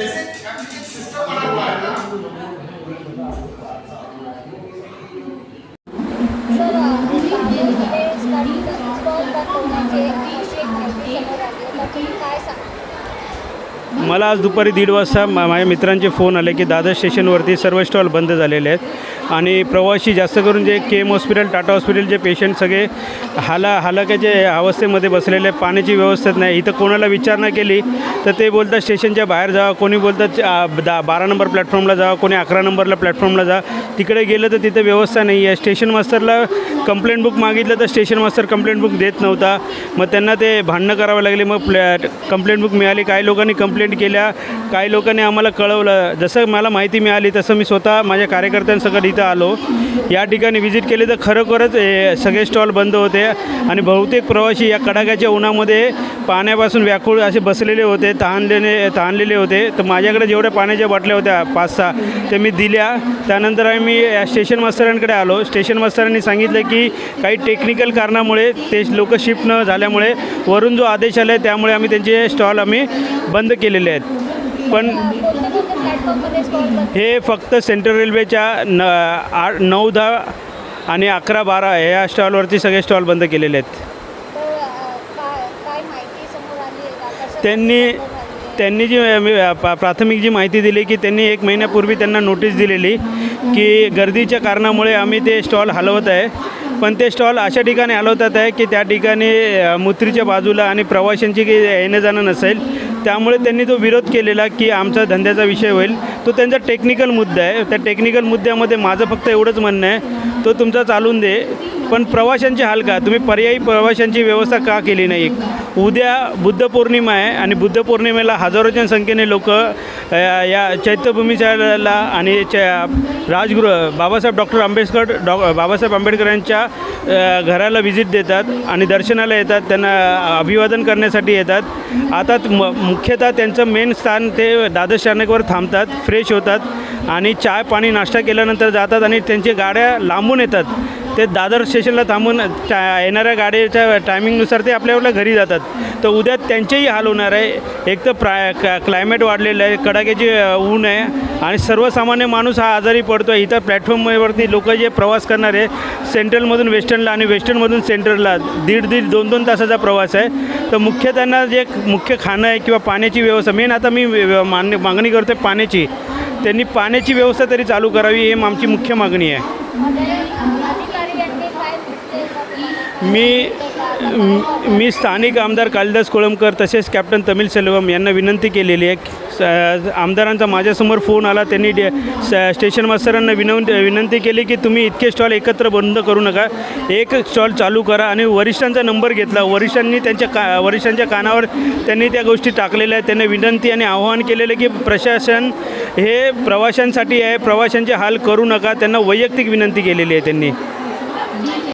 जैसे complete system बना हुआ है ना स्टडी करून स्टॉल दाखवण्याचे एक समोर आले तर तुम्ही काय सांगता मला आज दुपारी दीड वाजता मा माझ्या मित्रांचे फोन आले की दादर स्टेशनवरती सर्व स्टॉल बंद झालेले आहेत. आणि प्रवासी जास्त करून जे के एम हॉस्पिटल टाटा हॉस्पिटलचे पेशंट सगळे हाला हालाक्याचे अवस्थेमध्ये बसलेले आहेत. पाण्याची व्यवस्था नाही. इथं कोणाला विचारणा केली तर ते बोलतात स्टेशनच्या बाहेर जा कोणी बोलतात दा बारा नंबर प्लॅटफॉर्मला जा. कोणी अकरा नंबरला प्लॅटफॉर्मला जा. तिकडे गेलं तर तिथं व्यवस्था नाही आहे. स्टेशन मास्टरला कंप्लेंट बुक मागितलं तर स्टेशन मास्टर कंप्लेंट बुक देत नव्हता. मग त्यांना ते भांडणं करावं लागले. मग प्लॅ कंप्लेंट बुक मिळाली. काही लोकांनी कंप्लेंट कंप्लेंट केल्या. काही लोकांनी आम्हाला कळवलं. जसं मला माहिती मिळाली तसं मी स्वतः माझ्या कार्यकर्त्यांसकट इथं आलो. या ठिकाणी व्हिजिट केली तर खरोखरच सगळे स्टॉल बंद होते. आणि बहुतेक प्रवासी या कडाक्याच्या उन्हामध्ये पाण्यापासून व्याकुळ असे बसलेले होते तहानलेले तहानलेले होते. तर माझ्याकडे जेवढ्या पाण्याच्या बाटल्या होत्या पाच सहा ते मी दिल्या. त्यानंतर आम्ही या स्टेशन मास्तरांकडे आलो. स्टेशन मास्तरांनी सांगितलं की काही टेक्निकल कारणामुळे ते लोक शिफ्ट न झाल्यामुळे वरून जो आदेश आला आहे त्यामुळे आम्ही त्यांचे स्टॉल आम्ही बंद केलेले आहेत. पण हे फक्त सेंट्रल रेल्वेच्या न आठ नऊ दहा आणि अकरा बारा या स्टॉलवरती सगळे स्टॉल बंद केलेले आहेत. त्यांनी त्यांनी जी प्राथमिक जी माहिती दिली की त्यांनी एक महिन्यापूर्वी त्यांना नोटीस दिलेली की गर्दीच्या कारणामुळे आम्ही ते स्टॉल हलवत आहे. पण ते स्टॉल अशा ठिकाणी हलवतात आहे की त्या ठिकाणी मुत्रीच्या बाजूला आणि प्रवाशांची काही येणं जाणं नसेल त्यामुळे त्यांनी तो विरोध केलेला की आमचा धंद्याचा विषय होईल तो त्यांचा टेक्निकल मुद्दा आहे. त्या टेक्निकल मुद्द्यामध्ये माझं फक्त एवढंच म्हणणं आहे. तो तुमचा चालून दे. पण प्रवाशांचे हाल का तुम्ही पर्यायी प्रवाशांची व्यवस्था का केली नाही? उद्या बुद्ध पौर्णिमा आहे आणि बुद्ध पौर्णिमेला हजारोच्या संख्येने लोक या चैत्यभूमीच्याला आणि राजगृह बाबासाहेब डॉक्टर आंबेडकर डॉ बाबासाहेब आंबेडकर यांच्या घराला व्हिजिट देतात आणि दर्शनाला येतात. त्यांना अभिवादन करण्यासाठी येतात. आता म मुख्यतः त्यांचं मेन स्थान ते दादर स्थानकवर थांबतात. फ्रेश होतात आणि चाय पाणी नाश्ता केल्यानंतर जातात आणि त्यांच्या गाड्या लांबून येतात. ते दादर स्टेशनला थांबून टा येणाऱ्या गाडीच्या टायमिंगनुसार ते आपल्या घरी जातात. तर उद्या त्यांचेही हाल होणार आहे. एक तर प्राय क्लायमेट वाढलेलं आहे कडाक्याची ऊन आहे आणि सर्वसामान्य माणूस हा आजारी पडतो आहे इथं प्लॅटफॉर्मवरती लोक जे प्रवास करणार आहे सेंट्रलमधून वेस्टर्नला आणि वेस्टर्नमधून सेंट्रलला दीड दीड दोन दोन तासाचा प्रवास आहे. तर मुख्य त्यांना जे मुख्य खाणं आहे किंवा पाण्याची व्यवस्था मेन आता मी मान मान्य मागणी करतो आहे पाण्याची. त्यांनी पाण्याची व्यवस्था तरी चालू करावी ही आमची मुख्य मागणी आहे. मी मी- स्थानिक आमदार कालिदास कोळंबकर तसेच कॅप्टन तमिल सेल्वम यांना विनंती केलेली आहे आमदारांचा माझ्यासमोर फोन आला त्यांनी डे स्टेशन मास्तरांना विनंती विनंती केली की तुम्ही इतके स्टॉल एकत्र बंद करू नका. एक स्टॉल चालू करा आणि वरिष्ठांचा नंबर घेतला. वरिष्ठांनी त्यांच्या का वरिष्ठांच्या कानावर त्यांनी त्या गोष्टी टाकलेल्या आहेत. त्यांनी विनंती आणि आवाहन केलेलं की प्रशासन हे प्रवाशांसाठी आहे. प्रवाशांचे हाल करू नका. त्यांना वैयक्तिक विनंती केलेली आहे त्यांनी.